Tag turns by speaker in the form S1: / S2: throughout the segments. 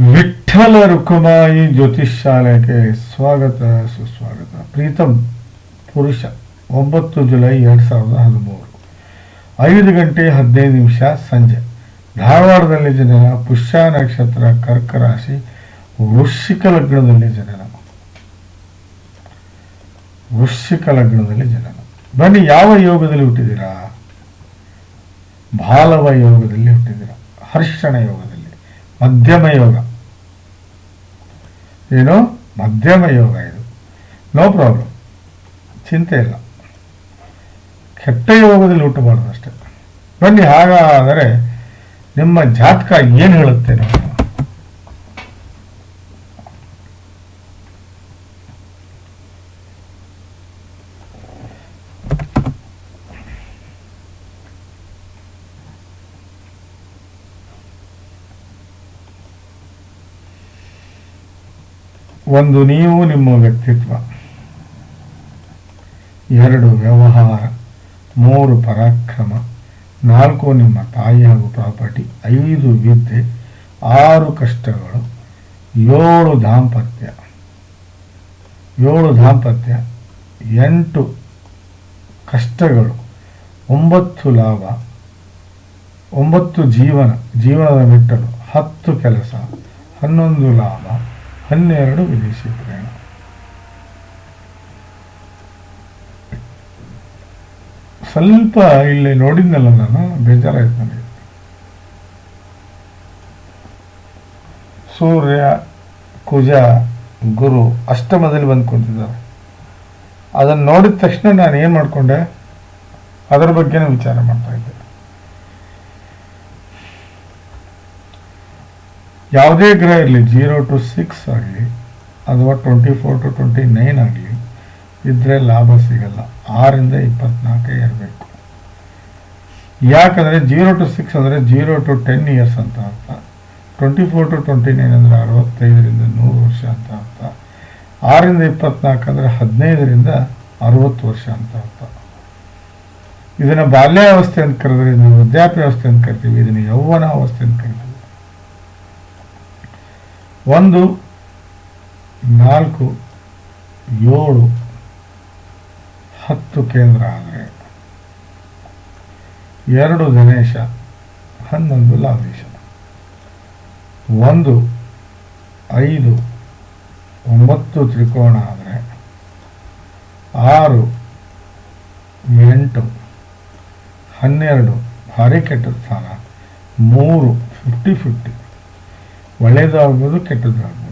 S1: ವಿಠ್ಠಲ ರುಕುಮಾಯಿ ಜ್ಯೋತಿಷ್ ಶಾಲೆಗೆ ಸ್ವಾಗತ, ಸುಸ್ವಾಗತ. ಪ್ರೀತಂ ಪುರುಷ, ಒಂಬತ್ತು ಜುಲೈ ಎರಡು ಸಾವಿರದ ಹದಿಮೂರು. ಐದು ಗಂಟೆ ಹದಿನೈದು ನಿಮಿಷ ಸಂಜೆ. ಧಾರವಾಡದಲ್ಲಿ ಜನನ ಪುಷ್ಯ ನಕ್ಷತ್ರ ಕರ್ಕ ರಾಶಿ ವೃಶ್ಚಿಕ ಲಗ್ನದಲ್ಲಿ ಜನನ ವೃಶ್ಚಿಕ ಲಗ್ನದಲ್ಲಿ ಜನನ ಬನ್ನಿ, ಯಾವ ಯೋಗದಲ್ಲಿ ಹುಟ್ಟಿದ್ದೀರಾ? ಬಾಲವ ಯೋಗದಲ್ಲಿ ಹುಟ್ಟಿದ್ದೀರಾ? ಹರ್ಷಣ ಯೋಗದಲ್ಲಿ? ಮಧ್ಯಮ ಯೋಗ? ಏನು ಮಧ್ಯಮ ಯೋಗ ಇದು. ನೋ ಪ್ರಾಬ್ಲಮ್ ಚಿಂತೆ ಇಲ್ಲ. ಕೆಟ್ಟ ಯೋಗದಲ್ಲಿ ಹುಟ್ಟಬಾರ್ದು ಅಷ್ಟೇ. ಬನ್ನಿ, ಹಾಗಾದರೆ ನಿಮ್ಮ ಜಾತಕ ಏನು ಹೇಳುತ್ತೆ ಒಂದು ನೀವು ನಿಮ್ಮ ವ್ಯಕ್ತಿತ್ವ. ಎರಡು ವ್ಯವಹಾರ. ಮೂರು ಪರಾಕ್ರಮ. ನಾಲ್ಕು ನಿಮ್ಮ ತಾಯಿ ಹಾಗೂ ಪ್ರಾಪರ್ಟಿ. ಐದು ವಿದ್ಯೆ. ಆರು ಕಷ್ಟಗಳು. ಏಳು ದಾಂಪತ್ಯ. ಏಳು ದಾಂಪತ್ಯ. ಎಂಟು ಕಷ್ಟಗಳು. ಒಂಬತ್ತು ಲಾಭ. ಒಂಬತ್ತು ಜೀವನ. ಜೀವನದ ಮೆಟ್ಟಲು ಹತ್ತು ಕೆಲಸ. ಹನ್ನೊಂದು ಲಾಭ. ಹನ್ನೆರಡು ವಿದೇಶಿ ಪ್ರಯಾಣ. ಸ್ವಲ್ಪ ಇಲ್ಲಿ ನೋಡಿದ್ನಲ್ಲ ನಾನು ಬೇಜಾರಾಯ್ತು ನನಗೆ ಸೂರ್ಯ, ಕುಜ, ಗುರು ಅಷ್ಟಮದಲ್ಲಿ ಬಂದು ಕುಂತಿದ್ದಾರೆ. ಅದನ್ನು ನೋಡಿದ ತಕ್ಷಣ ನಾನು ಏನು ಮಾಡಿಕೊಂಡೆ? ಅದರ ಬಗ್ಗೆನೇ ವಿಚಾರ ಮಾಡ್ತಾ ಯಾವುದೇ ಗ್ರಹ ಇರಲಿ ಜೀರೋ ಟು ಸಿಕ್ಸ್ ಆಗಲಿ, ಅಥವಾ twenty four to twenty nine ಆಗಲಿ ಇದ್ದರೆ ಲಾಭ ಸಿಗಲ್ಲ. ಆರಿಂದ ಇಪ್ಪತ್ನಾಲ್ಕೇ ಇರಬೇಕು. ಯಾಕಂದರೆ ಜೀರೋ ಟು ಸಿಕ್ಸ್ ಅಂದರೆ ಜೀರೋ ಟು ಟೆನ್ ಇಯರ್ಸ್ ಅಂತ ಅರ್ಥ. Twenty four to twenty nine ಅಂದರೆ ಅರವತ್ತೈದರಿಂದ ನೂರು ವರ್ಷ ಅಂತ ಅರ್ಥ. ಆರಿಂದ ಇಪ್ಪತ್ನಾಲ್ಕು ಅಂದರೆ ಹದಿನೈದರಿಂದ ಅರವತ್ತು ವರ್ಷ ಅಂತ ಅರ್ಥ. ಇದನ್ನು ಬಾಲ್ಯಾವಸ್ಥೆ ಅಂತ ಕರೆದ್ರೆ, ಇದನ್ನು ವೃದ್ಧಾಪ್ಯಾವಸ್ಥೆ ಅಂತ ಕರಿತೀವಿ. ಇದನ್ನು ಯೌವನಾವಸ್ಥೆ ಅಂತ ಕರಿತೀವಿ. ಒಂದು, ನಾಲ್ಕು, ಏಳು, ಹತ್ತು ಕೇಂದ್ರ ಆದರೆ ಎರಡು ಗಣೇಶ, ಹನ್ನೊಂದು ಲಾಭೇಶ ಒಂದು, ಐದು, ಒಂಬತ್ತು ತ್ರಿಕೋಣ ಆದರೆ ಆರು, ಎಂಟು, ಹನ್ನೆರಡು, ಭಾರಿ ಸ್ಥಾನ, ಮೂರು ಫಿಫ್ಟಿ ಫಿಫ್ಟಿ ಒಳ್ಳೇದು ಆಗ್ಬೋದು ಕೆಟ್ಟದ್ದು ಆಗ್ಬೋದು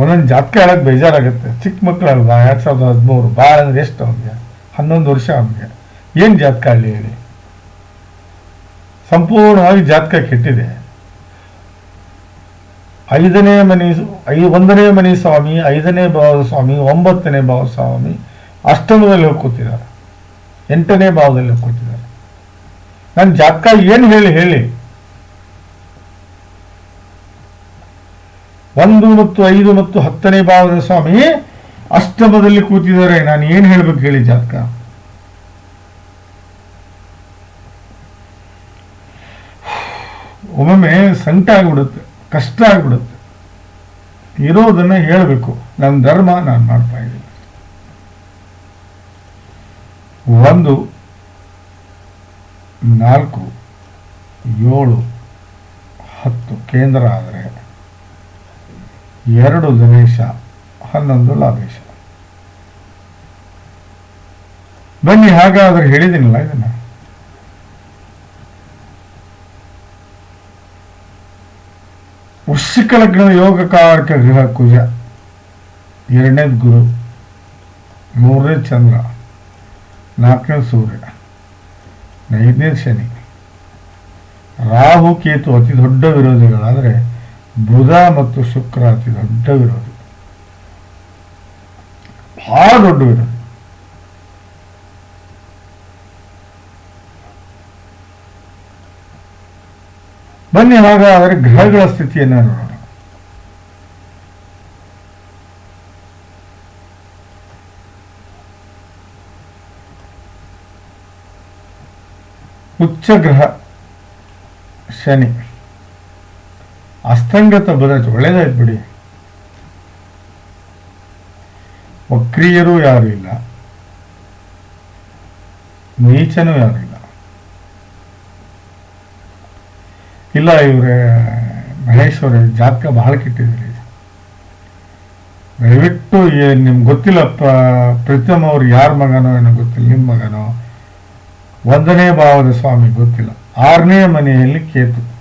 S1: ಒಂದೊಂದು ಜಾತಕ ಹೇಳಕ್ಕೆ ಬೇಜಾರಾಗುತ್ತೆ. ಚಿಕ್ಕ ಮಕ್ಕಳಲ್ವಾ ಎರಡು ಸಾವಿರದ ಹದಿಮೂರು. ಭಾಳ ಅಂದ್ರೆ ಎಷ್ಟು ಅವ್ನಿಗೆ ಹನ್ನೊಂದು ವರ್ಷ ಅವನಿಗೆ ಏನು ಜಾತಕ ಅಲ್ಲಿ ಹೇಳಿ? ಸಂಪೂರ್ಣವಾಗಿ ಜಾತಕ ಕೆಟ್ಟಿದೆ ಐದನೇ ಮನೆ ಐ, ಒಂದನೇ ಮನೆ ಸ್ವಾಮಿ, ಐದನೇ ಭಾವದ ಸ್ವಾಮಿ, ಒಂಬತ್ತನೇ ಭಾವ ಸ್ವಾಮಿ ಅಷ್ಟಮದಲ್ಲಿ ಹೋಗ್ಕೊತಿದ್ದಾರೆ ಎಂಟನೇ ಭಾವದಲ್ಲಿ ಹೋಗ್ಕೊತಿದ್ದಾರೆ ನನ್ನ ಜಾತಕ ಏನು ಹೇಳಿ ಹೇಳಿ? ಒಂದು ಮತ್ತು ಐದು ಮತ್ತು ಹತ್ತನೇ ಭಾವದ ಸ್ವಾಮಿ ಅಷ್ಟಮದಲ್ಲಿ ಕೂತಿದ್ದಾರೆ. ನಾನು ಏನು ಹೇಳ್ಬೇಕು ಹೇಳಿ ಜಾತಕ? ಒಮ್ಮೊಮ್ಮೆ ಸಂಕಟ ಆಗಿಬಿಡುತ್ತೆ, ಕಷ್ಟ ಆಗಿಬಿಡುತ್ತೆ. ಇರೋದನ್ನ ಹೇಳಬೇಕು. ನನ್ನ ಧರ್ಮ ನಾನು ಮಾಡ್ತಾ ಇದ್ದೀನಿ. ಒಂದು, ನಾಲ್ಕು, ಏಳು, ಹತ್ತು ಕೇಂದ್ರ ಆದರೆ ಎರಡು ದಿನೇಶ ಹನ್ನೊಂದು ಲಾಭೇಶ. ಬನ್ನಿ, ಹಾಗಾದ್ರೆ ಹೇಳಿದ್ದೀನಲ್ಲ ಇದನ್ನ. ವೃಶ್ಚಿಕ ಲಗ್ನದ ಯೋಗಕಾರಕ ಗೃಹ ಕುಜ. ಎರಡನೇದು ಗುರು, ಮೂರನೇ ಚಂದ್ರ, ನಾಲ್ಕನೇ ಸೂರ್ಯ, ಐದನೇ ಶನಿ. ರಾಹು, ಕೇತು ಅತಿ ದೊಡ್ಡ ವಿರೋಧಿಗಳಾದರೆ ಬುಧ ಮತ್ತು ಶುಕ್ರ ಅತಿ ದೊಡ್ಡ ವಿರೋಧಿ. ಬಹಳ ದೊಡ್ಡ ವಿರೋಧಿ. ಬನ್ನಿ ಹಾಗಾದರೆ ಗ್ರಹಗಳ ಸ್ಥಿತಿಯನ್ನು ನೋಡೋಣ. ಉಚ್ಚ ಗ್ರಹ ಶನಿ. ಅಸ್ತಂಗತ ಬುಧ ಒಳ್ಳೇದಾಯ್ತು ಬಿಡಿ. ವಕ್ರಿಯರು ಯಾರು ಇಲ್ಲ. ನೀಚನೂ ಯಾರು ಇಲ್ಲ. ಇಲ್ಲ, ಇವರೇ, ಮಹೇಶ್ವರ, ಜಾತಕ ಬಹಳ ಕೆಟ್ಟಿದ್ರಿ ದಯವಿಟ್ಟು ನಿಮ್ಗೆ ಗೊತ್ತಿಲ್ಲಪ್ಪ, ಪ್ರೀತಮ್ ಅವ್ರು ಯಾರ ಮಗನೋ ಏನೋ ಗೊತ್ತಿಲ್ಲ ನಿಮ್ಮ ಮಗನೋ? ಒಂದನೇ ಭಾವದ ಸ್ವಾಮಿ ಗೊತ್ತಿಲ್ಲ. ಆರನೇ ಮನೆಯಲ್ಲಿ ಕೇತು.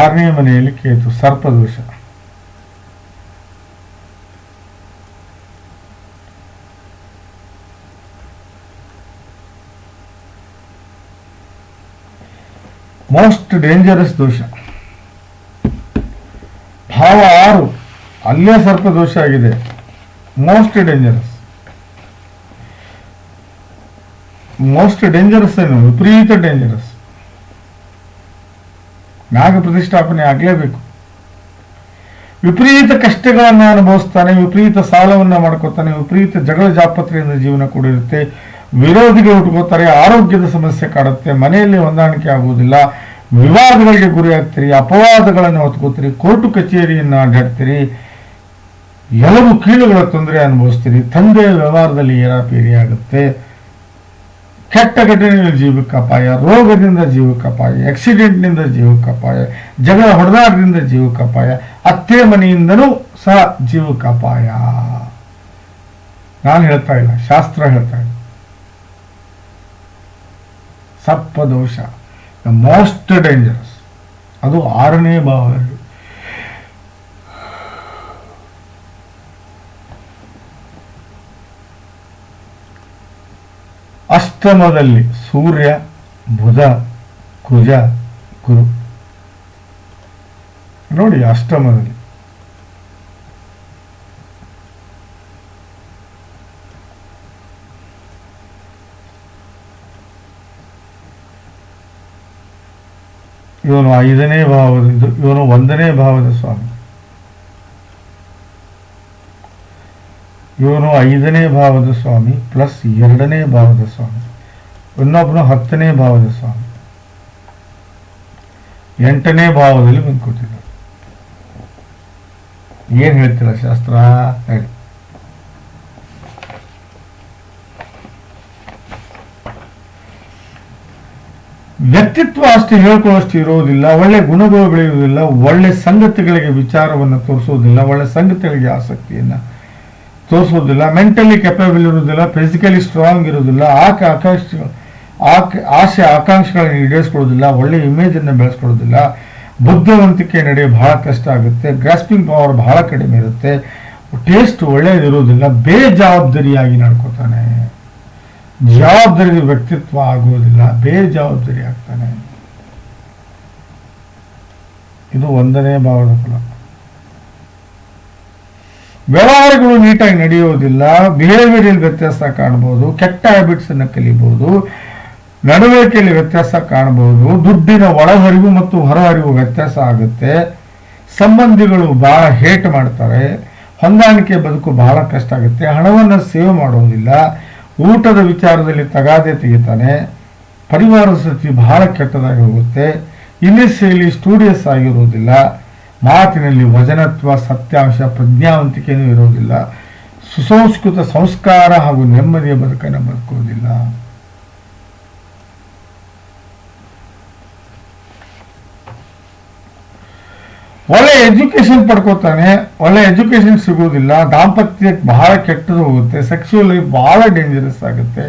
S1: ಆರನೇ ಮನೆಯಲ್ಲಿ ಕೇತು, ಸರ್ಪದೋಷ. ಮೋಸ್ಟ್ ಡೇಂಜರಸ್ ದೋಷ. ಭಾವ ಆರು, ಅಲ್ಲೇ ಸರ್ಪ ದೋಷ ಆಗಿದೆ. ಮೋಸ್ಟ್ ಡೇಂಜರಸ್ ಮೋಸ್ಟ್ ಡೇಂಜರಸ್ ಏನು? ವಿಪರೀತ ಡೇಂಜರಸ್ ನಾಗ ಪ್ರತಿಷ್ಠಾಪನೆ ಆಗಲೇಬೇಕು. ವಿಪರೀತ ಕಷ್ಟಗಳನ್ನು ಅನುಭವಿಸ್ತಾನೆ, ವಿಪರೀತ ಸಾಲವನ್ನು ಮಾಡ್ಕೋತಾನೆ, ವಿಪರೀತ ಜಗಳ ಜಾಪತ್ರೆಯಿಂದ ಜೀವನ ಕೂಡಿರುತ್ತೆ. ವಿರೋಧಿಗೆ ಹುಟ್ಕೋತಾರೆ ಆರೋಗ್ಯದ ಸಮಸ್ಯೆ ಕಾಡುತ್ತೆ, ಮನೆಯಲ್ಲಿ ಹೊಂದಾಣಿಕೆ ಆಗುವುದಿಲ್ಲ, ವಿವಾದಗಳಿಗೆ ಗುರಿ ಆಗ್ತೀರಿ ಅಪವಾದಗಳನ್ನು ಹೊತ್ಕೋತೀರಿ, ಕೋರ್ಟು ಕಚೇರಿಯನ್ನು ಅಡ್ಡಾಡ್ತೀರಿ ಎಲ್ಲವೂ ಕೀಳುಗಳ ತೊಂದರೆ ಅನುಭವಿಸ್ತೀರಿ, ತಂದೆಯ ವ್ಯವಹಾರದಲ್ಲಿ ಏರಾಪೇರಿ ಆಗುತ್ತೆ ಕೆಟ್ಟ ಘಟನೆಯಿಂದ ಜೀವಕ್ಕೆ ಅಪಾಯ ರೋಗದಿಂದ ಜೀವಕ್ಕೆ ಅಪಾಯ ಆಕ್ಸಿಡೆಂಟ್ನಿಂದ ಜೀವಕ್ಕೆ ಅಪಾಯ ಜಗಳ ಹೊಡೆದಾಟದಿಂದ ಜೀವಕ್ಕೆ ಅಪಾಯ ಅತ್ತೆ ಮನೆಯಿಂದನೂ ಸಹ ಜೀವಕ್ಕೆ ಅಪಾಯ ನಾನು ಹೇಳ್ತಾ ಇಲ್ಲ, ಶಾಸ್ತ್ರ ಹೇಳ್ತಾ ಇಲ್ಲ. ದ ಮೋಸ್ಟ್ ಡೇಂಜರಸ್ ಅದು ಆರನೇ ಭಾವದಲ್ಲಿ ಅಷ್ಟಮದಲ್ಲಿ ಸೂರ್ಯ ಬುಧ ಕುಜ ಗುರು. ನೋಡಿ ಅಷ್ಟಮದಲ್ಲಿ. ಇವನು ಐದನೇ ಭಾವದಿಂದ ಇವನು ಒಂದನೇ ಭಾವದ ಸ್ವಾಮಿ. ಇವನು ಐದನೇ ಭಾವದ ಸ್ವಾಮಿ ಪ್ಲಸ್ ಎರಡನೇ ಭಾವದ ಸ್ವಾಮಿ. ಇನ್ನೊಬ್ಬನು ಹತ್ತನೇ ಭಾವದ ಸ್ವಾಮಿ. ಎಂಟನೇ ಭಾವದಲ್ಲಿ ಬಂದು ಏನು ಹೇಳ್ತೀರ ಶಾಸ್ತ್ರ? ಹೇಳಿ. ವ್ಯಕ್ತಿತ್ವ ಅಷ್ಟು ಹೇಳ್ಕೊಳ್ಳೋಷ್ಟು ಇರೋದಿಲ್ಲ ಒಳ್ಳೆ ಗುಣಗಳು ಬೆಳೆಯುವುದಿಲ್ಲ, ಒಳ್ಳೆ ಸಂಗತಿಗಳಿಗೆ ವಿಚಾರವನ್ನು ತೋರಿಸೋದಿಲ್ಲ ಒಳ್ಳೆ ಸಂಗತಿಗಳಿಗೆ ಆಸಕ್ತಿಯನ್ನು ತೋರಿಸೋದಿಲ್ಲ ಮೆಂಟಲಿ ಕೆಪಬಲ್ ಇರೋದಿಲ್ಲ ಫಿಸಿಕಲಿ ಸ್ಟ್ರಾಂಗ್ ಇರೋದಿಲ್ಲ ಆಕೆ ಆಕಾಶ ಆಕ, ಆಸೆ ಆಕಾಂಕ್ಷೆಗಳನ್ನು ಈಡೇರಿಸ್ಕೊಳ್ಳೋದಿಲ್ಲ ಒಳ್ಳೆ ಇಮೇಜನ್ನು ಬೆಳೆಸ್ಕೊಳ್ಳೋದಿಲ್ಲ ಬುದ್ಧಿವಂತಿಕೆ ನಡೆಯ ಬಹಳ ಕಷ್ಟ ಆಗುತ್ತೆ ಗ್ರಾಸ್ಪಿಂಗ್ ಪವರ್ ಬಹಳ ಕಡಿಮೆ ಇರುತ್ತೆ ಟೇಸ್ಟ್ ಒಳ್ಳೆಯದಿರೋದಿಲ್ಲ ಬೇಜವಾಬ್ದಾರಿಯಾಗಿ ನಡ್ಕೋತಾನೆ. ಜವಾಬ್ದಾರಿ ವ್ಯಕ್ತಿತ್ವ ಆಗುವುದಿಲ್ಲ ಬೇಜವಾಬ್ದಾರಿ ಆಗ್ತಾನೆ ಇದು ಒಂದನೇ ಭಾವದ ಫಲ ವ್ಯವಹಾರಗಳು ನೀಟಾಗಿ ನಡೆಯುವುದಿಲ್ಲ ಬಿಹೇವಿಯರ್ ವ್ಯತ್ಯಾಸ ಕಾಣಬಹುದು ಕೆಟ್ಟ ಹ್ಯಾಬಿಟ್ಸ್ ಅನ್ನು ಕಲಿಬಹುದು ನಡವಳಿಕೆಯಲ್ಲಿ ವ್ಯತ್ಯಾಸ ಕಾಣಬಹುದು ದುಡ್ಡಿನ ಒಳಹರಿವು ಮತ್ತು ಹೊರಹರಿವು ವ್ಯತ್ಯಾಸ ಆಗುತ್ತೆ. ಸಂಬಂಧಿಗಳು ಬಹಳ ಹೇಟ್ ಮಾಡ್ತಾರೆ, ಹೊಂದಾಣಿಕೆ ಬದುಕು ಬಹಳ ಕಷ್ಟ ಆಗುತ್ತೆ, ಹಣವನ್ನು ಸೇವ್ ಮಾಡುವುದಿಲ್ಲ ಊಟದ ವಿಚಾರದಲ್ಲಿ ತಗಾದೆ ತೆಗಿತಾನೆ, ಪರಿವಾರದ ಸ್ಥಿತಿ ಬಹಳ ಕೆಟ್ಟದಾಗಿ ಹೋಗುತ್ತೆ, ಇಲ್ಲಿ ಸೇಲಿ ಸ್ಟೂಡಿಯಸ್ ಆಗಿರುವುದಿಲ್ಲ ಮಾತಿನಲ್ಲಿ ವಜನತ್ವ ಸತ್ಯಾಂಶ ಪ್ರಜ್ಞಾವಂತಿಕೆಯೂ ಇರೋದಿಲ್ಲ ಸುಸಂಸ್ಕೃತ ಸಂಸ್ಕಾರ ಹಾಗೂ ನೆಮ್ಮದಿಯ ಬದುಕನ್ನು ಬದುಕೋದಿಲ್ಲ ಒಳ್ಳೆ ಎಜುಕೇಶನ್ ಪಡ್ಕೋತಾನೆ, ಒಳ್ಳೆ ಎಜುಕೇಶನ್ ಸಿಗುವುದಿಲ್ಲ ದಾಂಪತ್ಯಕ್ಕೆ ಬಹಳ ಕೆಟ್ಟದು ಹೋಗುತ್ತೆ, ಸೆಕ್ಸುವಲ್ ಲೈಫ್ ಬಹಳ ಡೇಂಜರಸ್ ಆಗುತ್ತೆ.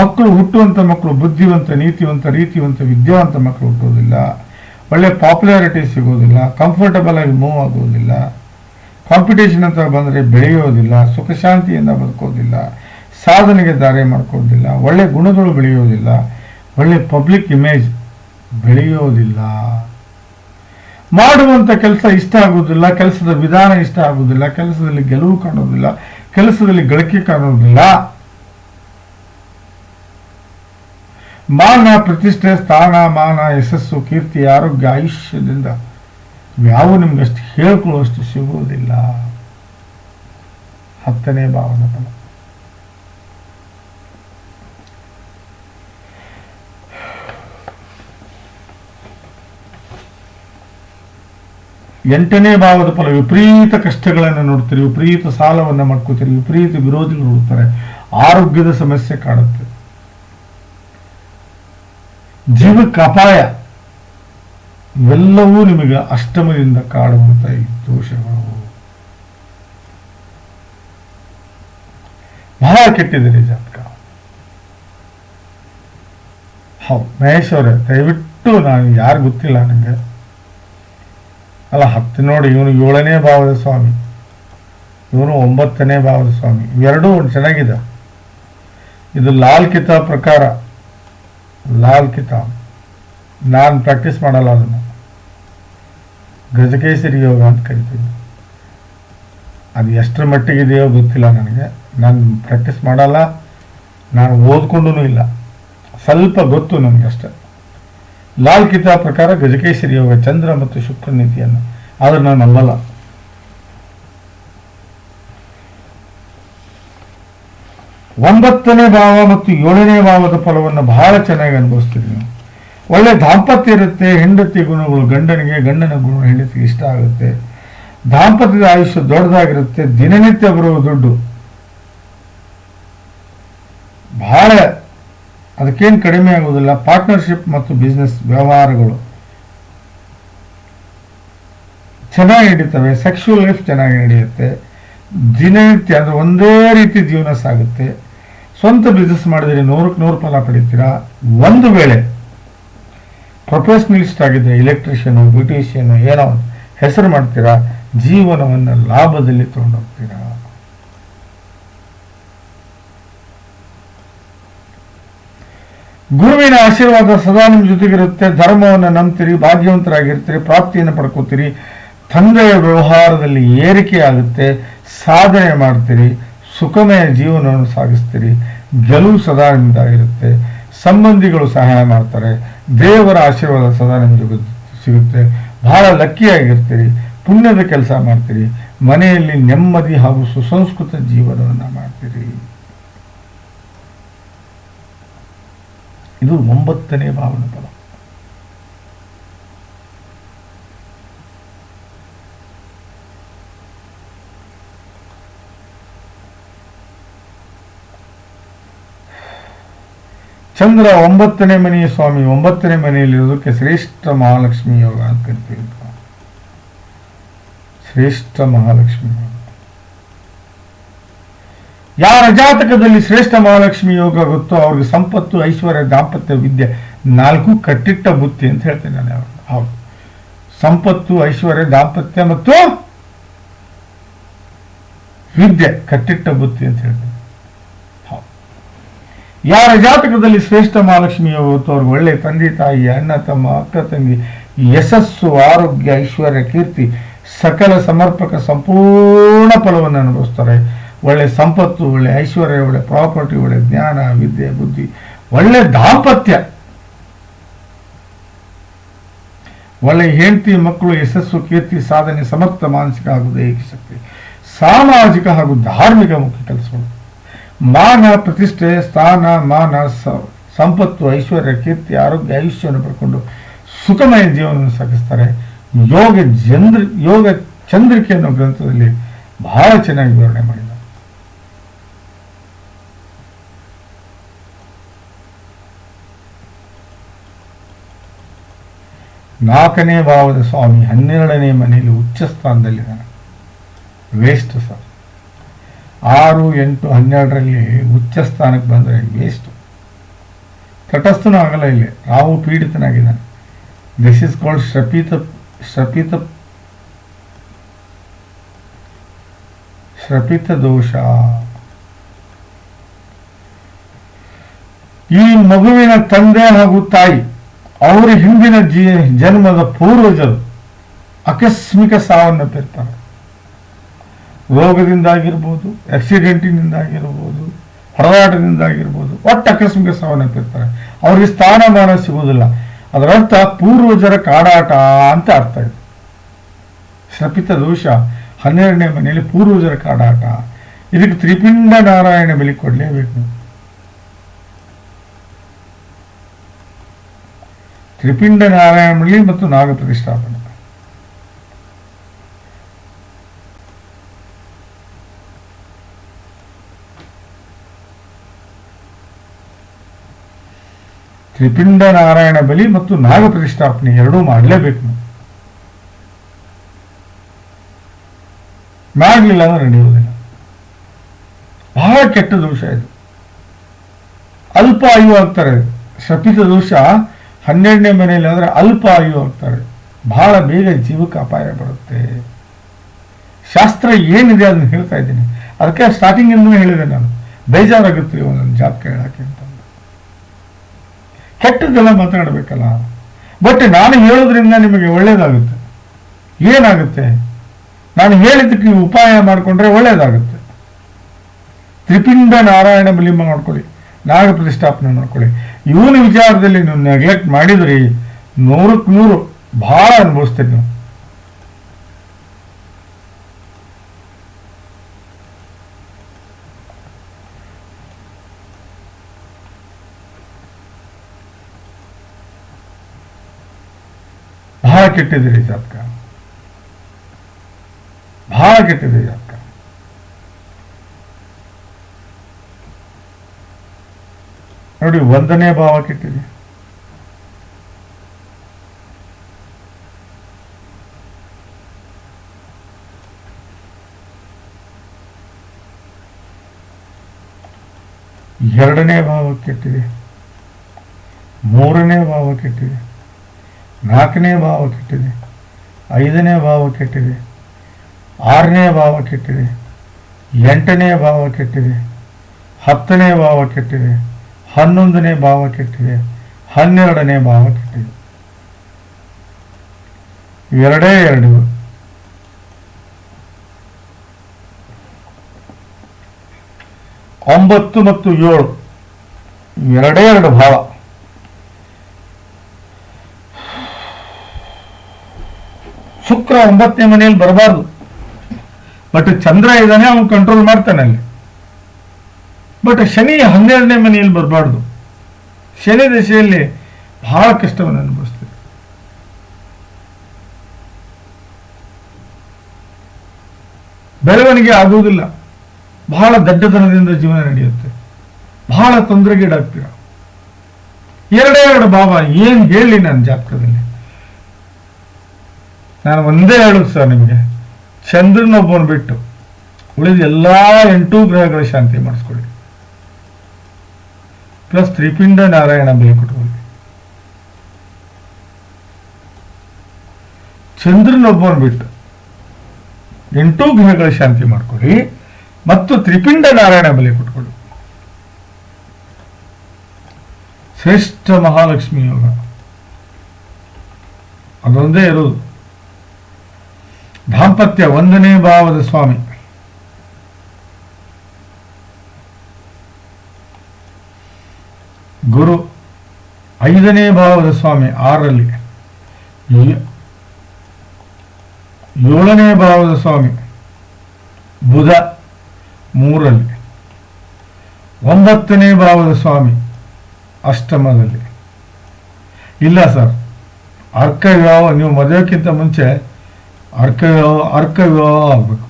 S1: ಮಕ್ಕಳು ಹುಟ್ಟುವಂಥ ಮಕ್ಕಳು ಬುದ್ಧಿವಂತ, ನೀತಿವಂತ, ರೀತಿವಂತ, ವಿದ್ಯಾವಂತ ಮಕ್ಕಳು ಹುಟ್ಟುವುದಿಲ್ಲ. ಒಳ್ಳೆ ಪಾಪ್ಯುಲಾರಿಟಿ ಸಿಗೋದಿಲ್ಲ ಕಂಫರ್ಟಬಲ್ ಆಗಿ ಮೂವ್ ಆಗೋದಿಲ್ಲ ಕಾಂಪಿಟೇಷನ್ ಅಂತ ಬಂದರೆ ಬೆಳೆಯೋದಿಲ್ಲ, ಸುಖ ಶಾಂತಿಯಿಂದ ಬದುಕೋದಿಲ್ಲ, ಸಾಧನೆಗೆ ದಾರಿ ಮಾಡ್ಕೋದಿಲ್ಲ ಒಳ್ಳೆ ಗುಣಗಳು ಬೆಳೆಯೋದಿಲ್ಲ, ಒಳ್ಳೆ ಪಬ್ಲಿಕ್ ಇಮೇಜ್ ಬೆಳೆಯೋದಿಲ್ಲ. ಮಾಡುವಂಥ ಕೆಲಸ ಇಷ್ಟ ಆಗೋದಿಲ್ಲ ಕೆಲಸದ ವಿಧಾನ ಇಷ್ಟ ಆಗೋದಿಲ್ಲ ಕೆಲಸದಲ್ಲಿ ಗೆಲುವು ಕಾಣೋದಿಲ್ಲ ಕೆಲಸದಲ್ಲಿ ಗಳಿಕೆ ಕಾಣುವುದಿಲ್ಲ. ಮಾನ ಪ್ರತಿಷ್ಠೆ, ಸ್ಥಾನ, ಮಾನ, ಯಶಸ್ಸು, ಕೀರ್ತಿ, ಆರೋಗ್ಯ, ಆಯುಷ್ಯದಿಂದ ಯಾವು ಅಷ್ಟು ಹೇಳ್ಕೊಳ್ಳುವಷ್ಟು ಸಿಗುವುದಿಲ್ಲ. ಹತ್ತನೇ ಭಾವನ ಫಲ ಎಂಟನೇ ಭಾವದ ಫಲ, ವಿಪರೀತ ಕಷ್ಟಗಳನ್ನು ನೋಡ್ತೀರಿ, ವಿಪರೀತ ಸಾಲವನ್ನು ಮಾಡ್ಕೋತೀರಿ, ವಿಪರೀತ ವಿರೋಧಿಗಳು ನೋಡ್ತಾರೆ ಆರೋಗ್ಯದ ಸಮಸ್ಯೆ ಕಾಡುತ್ತೆ. ಜೀವಕ್ಕೆ ಕಪಾಯ ಇವೆಲ್ಲವೂ ನಿಮಗೆ ಅಷ್ಟಮದಿಂದ ಕಾಡುವಂತ ಈ ದೋಷಗಳು. ಬಹಳ ಕೆಟ್ಟಿದ್ದೀರಿ ಜಾತಕ. ಹೌದು ಮಹೇಶ್ ದಯವಿಟ್ಟು ನಾನು ಯಾರು ಗೊತ್ತಿಲ್ಲ ನನಗೆ ಅಲ್ಲ, ಹತ್ತು ನೋಡಿ, ಇವನು ಏಳನೇ ಭಾವದ ಸ್ವಾಮಿ. ಇವನು ಒಂಬತ್ತನೇ ಭಾವದ ಸ್ವಾಮಿ. ಇವೆರಡೂ ಚೆನ್ನಾಗಿದೆ. ಇದು ಲಾಲ್ ಕಿತಾ ಪ್ರಕಾರ ಲಾಲ್ ಕಿತಾಬ್. ನಾನು ಪ್ರಾಕ್ಟೀಸ್ ಮಾಡಲ್ಲ ಅದನ್ನು. ಗಜಕೇಸರಿ ಯೋಗ ಅಂತ ಕರಿತೀವಿ. ಅದು ಎಷ್ಟರ ಮಟ್ಟಿಗೆ ಇದೆಯೋ ಗೊತ್ತಿಲ್ಲ ನನಗೆ. ನಾನು ಪ್ರಾಕ್ಟೀಸ್ ಮಾಡಲ್ಲ. ನಾನು ಓದ್ಕೊಂಡೂ ಇಲ್ಲ. ಸ್ವಲ್ಪ ಗೊತ್ತು ನನಗೆ ಅಷ್ಟೆ. ಲಾಲ್ ಕಿತಾಬ್ ಪ್ರಕಾರ ಗಜಕೇಸರಿ ಯೋಗ ಚಂದ್ರ ಮತ್ತು ಶುಕ್ರ ನೀತಿಯನ್ನು. ಆದರೆ ನಾನು ನಂಬಲ್ಲ. ಒಂಬತ್ತನೇ ಭಾವ ಮತ್ತು ಏಳನೇ ಭಾವದ ಫಲವನ್ನು ಬಹಳ ಚೆನ್ನಾಗಿ ಅನುಭವಿಸ್ತೀರಿ ನೀವು. ಒಳ್ಳೆ ದಾಂಪತ್ಯ ಇರುತ್ತೆ, ಹೆಂಡತಿ ಗುಣಗಳು, ಗಂಡನಿಗೆ, ಗಂಡನ ಗುಣ ಹೆಂಡತಿಗೆ ಇಷ್ಟ ಆಗುತ್ತೆ. ದಾಂಪತ್ಯದ ಆಯುಷ್ಯ ದೊಡ್ಡದಾಗಿರುತ್ತೆ, ದಿನನಿತ್ಯ ಬರುವ ದುಡ್ಡು. ಬಹಳ, ಅದಕ್ಕೇನು ಕಡಿಮೆ ಆಗುವುದಿಲ್ಲ ಪಾರ್ಟ್ನರ್ಶಿಪ್ ಮತ್ತು ಬಿಸ್ನೆಸ್ ವ್ಯವಹಾರಗಳು. ಚೆನ್ನಾಗಿ ನಡೀತವೆ ಸೆಕ್ಷುವಲ್ ಲೈಫ್ ಚೆನ್ನಾಗಿ ನಡೆಯುತ್ತೆ. ದಿನನಿತ್ಯ ಅಂದರೆ ಒಂದೇ ರೀತಿ ಜೀವನ ಸಾಗುತ್ತೆ. ಸ್ವಂತ ಬಿಸ್ನೆಸ್ ಮಾಡಿದರೆ ನೂರಕ್ಕೆ ನೂರು ಫಲ ಪಡಿತೀರಾ? ಒಂದು ವೇಳೆ ಪ್ರೊಫೆಷನಲಿಸ್ಟ್ ಆಗಿದ್ದರೆ ಎಲೆಕ್ಟ್ರಿಷಿಯನು ಬ್ಯೂಟಿಷಿಯನು ಏನೋ ಹೆಸರು ಮಾಡ್ತೀರಾ? ಜೀವನವನ್ನು ಲಾಭದಲ್ಲಿ ತಗೊಂಡೋಗ್ತೀರಾ? ಗುರುವಿನ ಆಶೀರ್ವಾದ ಸದಾ ನಿಮ್ಮ ಜೊತೆಗಿರುತ್ತೆ ಧರ್ಮವನ್ನು ನಂಬ್ತೀರಿ, ಭಾಗ್ಯವಂತರಾಗಿರ್ತೀರಿ, ಪ್ರಾಪ್ತಿಯನ್ನು ಪಡ್ಕೋತೀರಿ. ತಂದೆಯ ವ್ಯವಹಾರದಲ್ಲಿ ಏರಿಕೆ ಆಗುತ್ತೆ. ಸಾಧನೆ ಮಾಡ್ತೀರಿ. ಸುಖಮಯ ಜೀವನವನ್ನು ಸಾಗಿಸ್ತೀರಿ. ಗೆಲುವು ಸದಾ ನಿಮ್ಮದಾಗಿರುತ್ತೆ ಸಂಬಂಧಿಗಳು ಸಹಾಯ ಮಾಡ್ತಾರೆ. ದೇವರ ಆಶೀರ್ವಾದ ಸದಾ ನಿಮಗೆ ಸಿಗುತ್ತೆ. ಬಹಳ ಲಕ್ಕಿಯಾಗಿರ್ತೀರಿ. ಪುಣ್ಯದ ಕೆಲಸ ಮಾಡ್ತೀರಿ. ಮನೆಯಲ್ಲಿ ನೆಮ್ಮದಿ ಹಾಗೂ ಸುಸಂಸ್ಕೃತ ಜೀವನವನ್ನು ಮಾಡ್ತೀರಿ. ಇದು ಒಂಬತ್ತನೇ ಭಾವನ ಫಲ ಚಂದ್ರ ಒಂಬತ್ತನೇ ಮನೆಯ ಸ್ವಾಮಿ, ಒಂಬತ್ತನೇ ಮನೆಯಲ್ಲಿರೋದಕ್ಕೆ ಶ್ರೇಷ್ಠ ಮಹಾಲಕ್ಷ್ಮಿ ಯೋಗ ಅಂತ ಕರಿತೀವಿ. ಶ್ರೇಷ್ಠ ಮಹಾಲಕ್ಷ್ಮಿ ಯೋಗ. ಯಾರ ಜಾತಕದಲ್ಲಿ ಶ್ರೇಷ್ಠ ಮಹಾಲಕ್ಷ್ಮಿ ಯೋಗ ಗೊತ್ತೋ ಅವ್ರಿಗೆ ಸಂಪತ್ತು, ಐಶ್ವರ್ಯ, ದಾಂಪತ್ಯ, ವಿದ್ಯೆ ನಾಲ್ಕು ಕಟ್ಟಿಟ್ಟ ಬುತ್ತಿ ಅಂತ ಹೇಳ್ತೇನೆ ನಾನು ಅವ್ರು ಹೌದು. ಸಂಪತ್ತು, ಐಶ್ವರ್ಯ, ದಾಂಪತ್ಯ ಮತ್ತು ವಿದ್ಯೆ ಕಟ್ಟಿಟ್ಟ ಬುತ್ತಿ ಅಂತ ಹೇಳ್ತೇನೆ. ಯಾರ ಜಾತಕದಲ್ಲಿ ಶ್ರೇಷ್ಠ ಮಹಾಲಕ್ಷ್ಮಿ ಯೋಗ ಅವ್ರಿಗೆ ಒಳ್ಳೆ ತಂದೆ, ತಾಯಿ, ಅಣ್ಣ, ತಮ್ಮ, ಅಕ್ಕ, ತಂಗಿ, ಯಶಸ್ಸು, ಆರೋಗ್ಯ, ಐಶ್ವರ್ಯ, ಕೀರ್ತಿ, ಸಕಲ ಸಮರ್ಪಕ ಸಂಪೂರ್ಣ ಫಲವನ್ನು ಅನುಭವಿಸ್ತಾರೆ. ಒಳ್ಳೆ ಸಂಪತ್ತು, ಒಳ್ಳೆ ಐಶ್ವರ್ಯ, ಒಳ್ಳೆ ಪ್ರಾಪರ್ಟಿ, ಒಳ್ಳೆ ಜ್ಞಾನ, ವಿದ್ಯೆ, ಬುದ್ಧಿ, ಒಳ್ಳೆ ದಾಂಪತ್ಯ. ಒಳ್ಳೆ ಹೆಂಡತಿ, ಮಕ್ಕಳು, ಯಶಸ್ಸು, ಕೀರ್ತಿ, ಸಾಧನೆ, ಸಮರ್ಥ, ಮಾನಸಿಕ ಹಾಗೂ ದೈಹಿಕ ಶಕ್ತಿ, ಸಾಮಾಜಿಕ ಹಾಗೂ ಧಾರ್ಮಿಕ ಮುಖ್ಯ ಕೆಲಸಗಳು. ಮಾನ ಪ್ರತಿಷ್ಠೆ, ಸ್ಥಾನ, ಮಾನ ಸಂಪತ್ತು, ಐಶ್ವರ್ಯ, ಕೀರ್ತಿ, ಆರೋಗ್ಯ, ಆಯುಷ್ಯವನ್ನು ಪಡ್ಕೊಂಡು ಸುಖಮಯ ಜೀವನವನ್ನು ಸಾಗಿಸ್ತಾರೆ. ಯೋಗ ಚಂದ್ರ ಯೋಗ ಚಂದ್ರಿಕೆ ಅನ್ನೋ ಗ್ರಂಥದಲ್ಲಿ ಬಹಳ ಚೆನ್ನಾಗಿ ವಿವರಣೆ ಮಾಡಿದ್ದಾರೆ. ನಾಲ್ಕನೇ ಭಾವದ ಸ್ವಾಮಿ ಹನ್ನೆರಡನೇ ಮನೆಯಲ್ಲಿ ಉಚ್ಚ ಸ್ಥಾನದಲ್ಲಿದ್ದಾನೆ ವೇಸ್ಟ್ ಸರ್ ಆರು, ಎಂಟು, ಹನ್ನೆರಡರಲ್ಲಿ ಉಚ್ಚ ಸ್ಥಾನಕ್ಕೆ ಬಂದರೆ ವೇಸ್ಟು ತಟಸ್ಥನೂ ಆಗಲ್ಲ ಇಲ್ಲಿ. ರಾವು ಪೀಡಿತನಾಗಿದ್ದಾನೆ. ದಿಸ್ ಇಸ್ ಕಾಲ್ಡ್ ಶ್ರಪಿತ ಶ್ರಪಿತ ಶ್ರಪಿತ ದೋಷ ಈ ಮಗುವಿನ ತಂದೆ ಹಾಗೂ ತಾಯಿ, ಅವರ ಹಿಂದಿನ ಜೀ, ಜನ್ಮದ ಪೂರ್ವಜರು ಆಕಸ್ಮಿಕ ಸಾವನ್ನಪ್ಪಿರ್ತಾರೆ. ರೋಗದಿಂದಾಗಿರ್ಬೋದು ಆಗಿರ್ಬೋದು ಒಟ್ಟು ಆಕಸ್ಮಿಕ ಸಾವನ್ನಪ್ಪಿರ್ತಾರೆ. ಅವರಿಗೆ ಸ್ಥಾನಮಾನ ಸಿಗುವುದಿಲ್ಲ. ಅದರ ಅರ್ಥ ಪೂರ್ವಜರ ಕಾಡಾಟ ಅಂತ ಅರ್ಥ ಇದೆ. ಶಪಿತ ದೋಷ, ಹನ್ನೆರಡನೇ ಮನೆಯಲ್ಲಿ ಪೂರ್ವಜರ ಕಾಡಾಟ. ಇದಕ್ಕೆ ತ್ರಿಪಿಂಡ ನಾರಾಯಣ ಬಲಿ ಕೊಡಲೇಬೇಕು. ತ್ರಿಪಿಂಡ ನಾರಾಯಣ ಬಲಿ ಮತ್ತು ನಾಗ ಪ್ರತಿಷ್ಠಾಪನೆ ತ್ರಿಪಿಂಡ ನಾರಾಯಣ ಬಲಿ ಮತ್ತು ನಾಗ ಪ್ರತಿಷ್ಠಾಪನೆ ಎರಡೂ ಮಾಡಲೇಬೇಕು. ನಾವು ಮಾಡಲಿಲ್ಲ ಅಂದ್ರೆ ನಡೆಯುವುದಿಲ್ಲ. ಬಹಳ ಕೆಟ್ಟ ದೋಷ ಇದು. ಅಲ್ಪ ಆಯು ಆಗ್ತಾರೆ. ಶಪಿತ ದೋಷ ಹನ್ನೆರಡನೇ ಮನೆಯಲ್ಲಿ ಅಂದ್ರೆ ಅಲ್ಪ ಆಯು ಆಗ್ತಾರೆ. ಬಹಳ ಬೇಗ ಜೀವಕ್ಕೆ ಅಪಾಯ ಬರುತ್ತೆ. ಶಾಸ್ತ್ರ ಏನಿದೆ ಅದನ್ನು ಹೇಳ್ತಾ ಇದ್ದೀನಿ. ಅದಕ್ಕೆ ಸ್ಟಾರ್ಟಿಂಗ್ ಇಂದ ಹೇಳಿದೆ ನಾನು. ಬೇಜಾರಾಗುತ್ತೆ ಒಂದೊಂದು ಜಾಬ್ ಕೇಳೋಕ್ಕೆ ಕೆಟ್ಟದ್ದೆಲ್ಲ ಮಾತಾಡಬೇಕಲ್ಲ? ಬಟ್ ನಾನು ಹೇಳೋದ್ರಿಂದ ನಿಮಗೆ ಒಳ್ಳೇದಾಗುತ್ತೆ. ಏನಾಗುತ್ತೆ? ನಾನು ಹೇಳಿದ್ದಕ್ಕೆ ಉಪಾಯ ಮಾಡಿಕೊಂಡ್ರೆ ಒಳ್ಳೇದಾಗುತ್ತೆ. ತ್ರಿಪಿಂಡ ನಾರಾಯಣ ಬಲಿಮ್ಮ ಮಾಡ್ಕೊಳ್ಳಿ ನಾಗ ಪ್ರತಿಷ್ಠಾಪನೆ ಮಾಡ್ಕೊಳ್ಳಿ. ಇವನ ವಿಚಾರದಲ್ಲಿ ನೀವು ನೆಗ್ಲೆಕ್ಟ್ ಮಾಡಿದ್ರಿ ನೂರಕ್ಕೆ ನೂರು ಭಾಳ ಅನುಭವಿಸ್ತೀರಿ ನೀವು ಬಹಳ ಕೆಟ್ಟಿದ್ದೀರಿ ಜಾತಕ ಬಹಳ ಕೆಟ್ಟಿದೆ ಜಾತಕ ನೋಡಿ ಒಂದನೇ ಭಾವ ಕೆಟ್ಟಿದೆ ಎರಡನೇ ಭಾವ ಕೆಟ್ಟಿದೆ ಮೂರನೇ ಭಾವ ಕೆಟ್ಟಿದೆ ನಾಲ್ಕನೇ ಭಾವ ಕೆಟ್ಟಿದೆ, ಐದನೇ ಭಾವ ಕೆಟ್ಟಿದೆ, ಆರನೇ ಭಾವ ಕೆಟ್ಟಿದೆ, ಎಂಟನೇ ಭಾವ ಕೆಟ್ಟಿದೆ, ಹತ್ತನೇ ಭಾವ ಕೆಟ್ಟಿದೆ, ಹನ್ನೊಂದನೇ ಭಾವ ಕೆಟ್ಟಿದೆ, ಹನ್ನೆರಡನೇ ಭಾವ ಕೆಟ್ಟಿದೆ. ಎರಡೇ ಎರಡು. ಒಂಬತ್ತು ಮತ್ತು ಏಳು ಎರಡೇ ಎರಡು ಭಾವ ಶುಕ್ರ ಒಂಬತ್ತನೇ ಮನೆಯಲ್ಲಿ ಬರಬಾರ್ದು. ಬಟ್ ಚಂದ್ರ ಇದ್ದಾನೆ ಅವನು ಕಂಟ್ರೋಲ್ ಮಾಡ್ತಾನೆ ಅಲ್ಲಿ. ಬಟ್ ಶನಿ ಹನ್ನೆರಡನೇ ಮನೆಯಲ್ಲಿ ಬರಬಾರ್ದು. ಶನಿ ದಶೆಯಲ್ಲಿ ಬಹಳ ಕಷ್ಟವನ್ನು ಅನುಭವಿಸ್ತೀವಿ. ಬೆಳವಣಿಗೆ ಆಗುವುದಿಲ್ಲ. ಬಹಳ ದಡ್ಡತನದಿಂದ ಜೀವನ ನಡೆಯುತ್ತೆ. ಬಹಳ ತೊಂದರೆಗೀಡಾಗ್ತೀರ ಎರಡೇ ಎರಡು ಬಾಬಾ, ಏನ್ ಹೇಳಿ ನಾನು ಜಾತಕದಲ್ಲಿ? ನಾನು ಒಂದೇ ಹೇಳುದು ಸರ್ ನಿಮಗೆ. ಚಂದ್ರನೊಬ್ಬನ ಬಿಟ್ಟು ಉಳಿದ ಎಲ್ಲಾ ಎಂಟು ಗ್ರಹಗಳ ಶಾಂತಿ ಮಾಡಿಸ್ಕೊಳ್ಳಿ. ಪ್ಲಸ್ ತ್ರಿಪಿಂಡ ನಾರಾಯಣ ಬಲಿ ಕೊಟ್ಕೊಳ್ಳಿ. ಚಂದ್ರನೊಬ್ಬನ ಬಿಟ್ಟು ಎಂಟು ಗ್ರಹಗಳ ಶಾಂತಿ ಮಾಡ್ಕೊಳ್ಳಿ ಮತ್ತು ತ್ರಿಪಿಂಡ ನಾರಾಯಣ ಬಲಿ ಕೊಟ್ಕೊಳ್ಳಿ. ಶ್ರೇಷ್ಠ ಮಹಾಲಕ್ಷ್ಮಿ ಯೋಗ. ಅದೊಂದೇ ಇರೋದು. ದಾಂಪತ್ಯ ಒಂದನೇ ಭಾವದ ಸ್ವಾಮಿ. ಗುರು ಐದನೇ ಭಾವದ ಸ್ವಾಮಿ ಆರರಲ್ಲಿ. ಏಳನೇ ಭಾವದ ಸ್ವಾಮಿ ಬುಧ ಮೂರಲ್ಲಿ ಒಂಬತ್ತನೇ ಭಾವದ ಸ್ವಾಮಿ ಅಷ್ಟಮದಲ್ಲಿ. ಇಲ್ಲ ಸರ್ ಅರ್ಕ ಯಾವ ನೀವು ಮದುವೆಕ್ಕಿಂತ ಮುಂಚೆ ವಿವಾಹ ಆಗಬೇಕು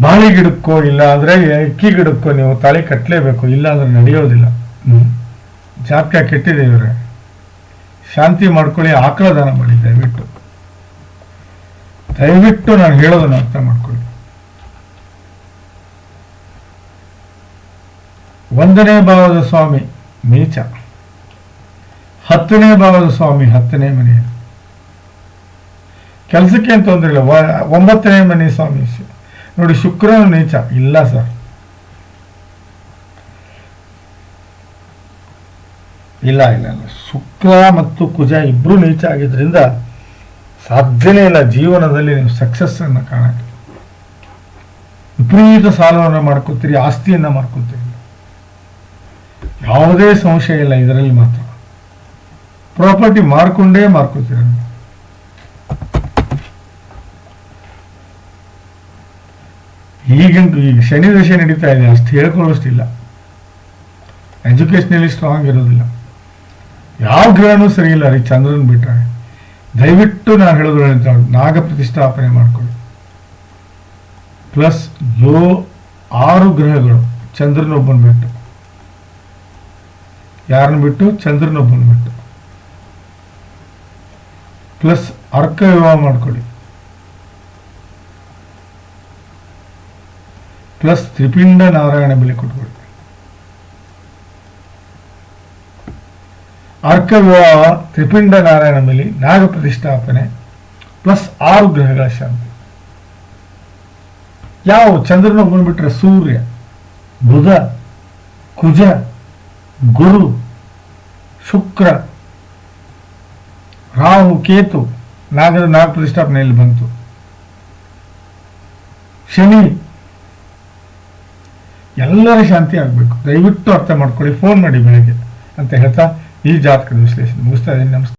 S1: ಬಾಳಿ ಗಿಡಕ್ಕೋ ಇಲ್ಲ ಅಂದ್ರೆ ಅಕ್ಕಿ ಗಿಡಕ್ಕೋ ನೀವು ತಾಳಿ ಕಟ್ಟಲೇಬೇಕು ಇಲ್ಲ ಅಂದ್ರೆ ನಡೆಯೋದಿಲ್ಲ. ಜಾತಕ ಕೆಟ್ಟಿದೆ ಇವರೇ. ಶಾಂತಿ ಮಾಡ್ಕೊಳ್ಳಿ ಆಕಳ ಮಾಡಿ, ದಯವಿಟ್ಟು. ದಯವಿಟ್ಟು ನಾನು ಹೇಳೋದನ್ನು ಅರ್ಥ ಮಾಡ್ಕೊಳ್ಳಿ. ಒಂದನೇ ಭಾವದ ಸ್ವಾಮಿ ನೀಚ ಹತ್ತನೇ ಭಾವದ ಸ್ವಾಮಿ, ಹತ್ತನೇ ಮನೆ. ಕೆಲಸಕ್ಕೆ ಏನು ತೊಂದರೆ ಇಲ್ಲ ಒಂಬತ್ತನೇ ಮನೆ ಸ್ವಾಮಿ ನೋಡಿ ಶುಕ್ರನು ನೀಚ, ಇಲ್ಲ ಸರ್. ಇಲ್ಲ ಇಲ್ಲ ಇಲ್ಲ. ಶುಕ್ರ ಮತ್ತು ಕುಜ ಇಬ್ರು ನೀಚ ಆಗಿದ್ದರಿಂದ ಸಾಧ್ಯನೇ ಇಲ್ಲ, ಜೀವನದಲ್ಲಿ ನೀವು ಸಕ್ಸಸ್ ಅನ್ನ ಕಾಣಕ್ಕೆ. ವಿಪರೀತ ಸಾಲವನ್ನು ಮಾಡ್ಕೋತೀರಿ, ಆಸ್ತಿಯನ್ನ ಮಾಡ್ಕೋತೀರಿ. ಯಾವುದೇ ಸಂಶಯ ಇಲ್ಲ, ಇದರಲ್ಲಿ ಮಾತ್ರ. ಪ್ರಾಪರ್ಟಿ ಮಾರ್ಕೊಂಡೇ ಮಾರ್ಕೋತೀರ? ಈಗಂತೂ ಈಗ ಶನಿ ದಶೆ ನಡೀತಾ ಇದೆ, ಅಷ್ಟು ಹೇಳ್ಕೊಳ್ಳೋಷ್ಟಿಲ್ಲ. ಎಜುಕೇಶನಲ್ಲಿ ಸ್ಟ್ರಾಂಗ್ ಇರೋದಿಲ್ಲ. ಯಾವ ಗ್ರಹನೂ ಸರಿ ಇಲ್ಲ ರೀ ಚಂದ್ರನ್ ಬಿಟ್ರೆ. ದಯವಿಟ್ಟು ನಾನು ಹೇಳೋದು ನಾಗ ಪ್ರತಿಷ್ಠಾಪನೆ ಮಾಡ್ಕೊಳ್ಳಿ. ಪ್ಲಸ್ ಲೋ ಆರು ಗ್ರಹಗಳು, ಚಂದ್ರನೊಬ್ಬನ ಬಿಟ್ಟು. ಯಾರನ್ನ ಬಿಟ್ಟು? ಚಂದ್ರನೊಬ್ಬನ ಬಿಟ್ಟು. ಪ್ಲಸ್ ಅರ್ಕ ವಿವಾಹ ಮಾಡ್ಕೊಳ್ಳಿ ಪ್ಲಸ್ ತ್ರಿಪಿಂಡ ನಾರಾಯಣ ಬೆಲೆ ಕೊಟ್ಕೊಳ್ಳಿ ಅರ್ಕ ವಿವಾಹ, ತ್ರಿಪಿಂಡ ನಾರಾಯಣ ಬಲಿ, ನಾಗ ಪ್ರತಿಷ್ಠಾಪನೆ, ಪ್ಲಸ್ ಆರು ಗ್ರಹಗಳ ಶಾಂತಿ. ಯಾವ ಚಂದ್ರನ ಬಂದ್ಬಿಟ್ರೆ ಸೂರ್ಯ, ಬುಧ, ಕುಜ, ಗುರು, ಶುಕ್ರ ರಾಹು ಕೇತು ನಾಗರ ನಾಗ ಪ್ರತಿಷ್ಠಾಪನೆಯಲ್ಲಿ ಬಂತು. ಶನಿ, ಎಲ್ಲರ ಶಾಂತಿ ಆಗಬೇಕು. ದಯವಿಟ್ಟು ಅರ್ಥ ಮಾಡ್ಕೊಳ್ಳಿ ಫೋನ್ ಮಾಡಿ ಬೆಳಗ್ಗೆ ಅಂತ ಹೇಳ್ತಾ ಈ ಜಾತಕದ ವಿಶ್ಲೇಷಣೆ ಮುಗಿಸ್ತಾ ಇದ್ದೀನಿ. ನಮಸ್ಕಾರ.